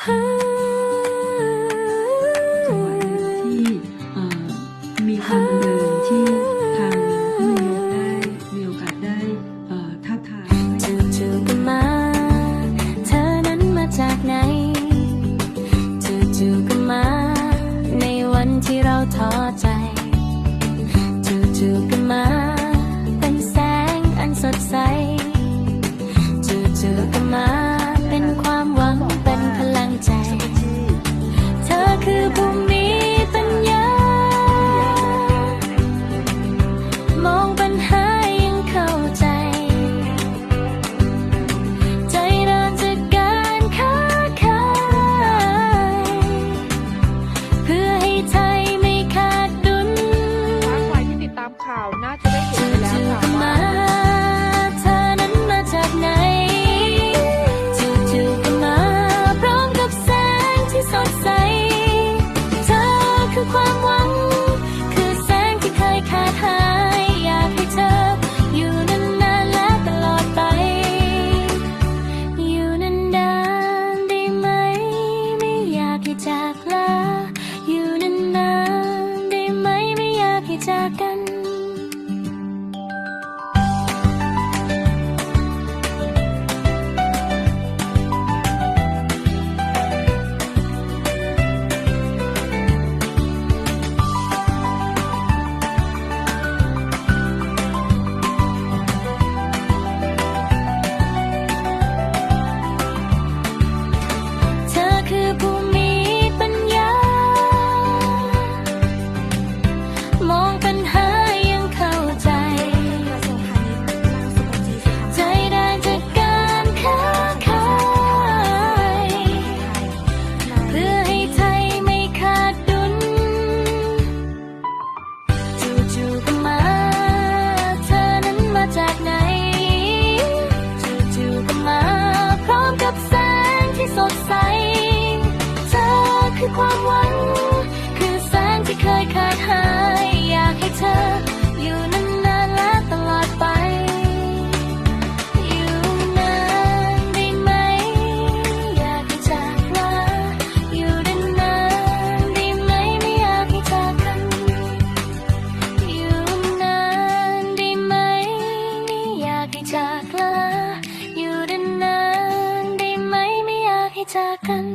จังหวะที่เอ่อมีความบังเอิญที่ทางท่านนายกได้มีโอกาสได้ท้าทายจู่ๆก็มา เธอนั้นมาจากไหนจู่ๆก็มา ในวันที่เราท้อใจ คือผู้มีปัญญามองปัญหา จาก คือความหวัง คือแสงที่เคยขาดหาย อยากให้เธอ อยู่นานๆและตลอดไป อยู่นานได้ไหม อยากให้จากลาอยู่นานๆได้ไหมไม่อยากให้จากกัน อยู่นานได้ไหมไม่อยากให้จากลาอยู่นานๆได้ไหมไม่อยากให้จากกัน